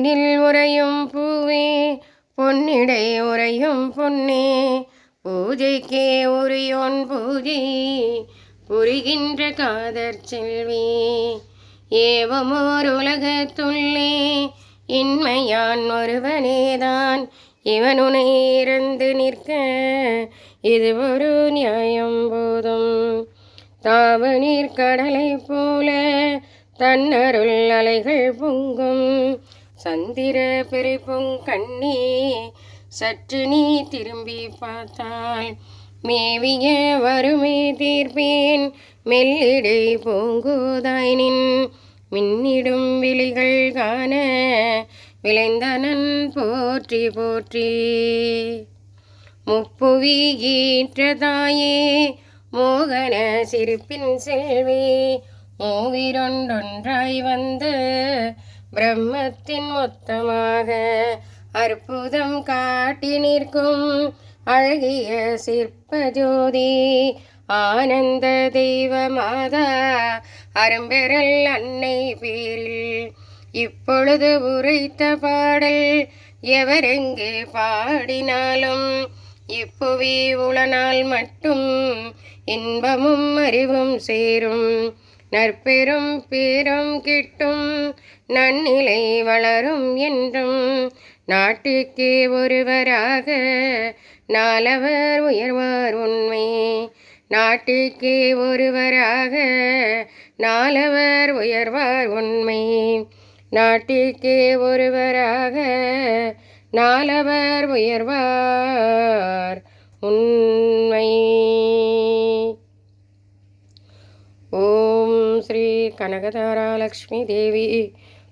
பொன்னில் உறையும் பூவே பொன்னிடை உறையும் பொன்னே. பூஜைக்கே உரியோன் பூஜை புரிகின்ற காதற் செல்வி. ஏவமோர் உலகத்துள்ளே இன்மையான் ஒருவனேதான். இவனுனை இறந்து நிற்க இது ஒரு நியாயம் போதும். தாவநீர் கடலை போல தன்னருள் அலைகள் பொங்கும். சந்திர பிறப்பும் கண்ணே சற்று நீ திரும்பி பார்த்தால் மேவிய வறுமை தீர்ப்பேன். மெல்லிடை பூங்குதாய் மின்னிடும் விழிகள் காண விளைந்தனன் போற்றி போற்றி. முப்புவி ஈற்றதாயே மோகன சிரிப்பின் செல்வி மூவிரொன்றொன்றாய் வந்து பிரம்மத்தின் மொத்தமாக அற்புதம் காட்டி நிற்கும் அழகிய சிற்பஜோதி ஆனந்த தெய்வ மாதா அரும்பெறல் அன்னை பேரில். இப்பொழுது உரைத்த பாடல் எவரெங்கே பாடினாலும் இப்புவி உளனால் மட்டும் இன்பமும் அறிவும் சேரும். நற்பெரும் பேரும் கிட்டும் நன்னிலை வளரும் என்றும் நாட்டுக்கே ஒருவராக நாலவர் உயர்வார் உண்மை. நாட்டுக்கே ஒருவராக நாலவர் உயர்வார் உண்மை. நாட்டுக்கே ஒருவராக நாலவர் உயர்வார் உண்மை. ஸ்ரீ கனகதாராலக்ஷ்மி தேவி.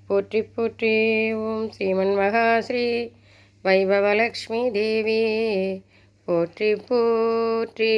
போற்றி போற்றி. ஓம் ஸ்ரீமன் மகாஸ்ரீ வைபவலக்ஷ்மி தேவி. போற்றி போற்றி.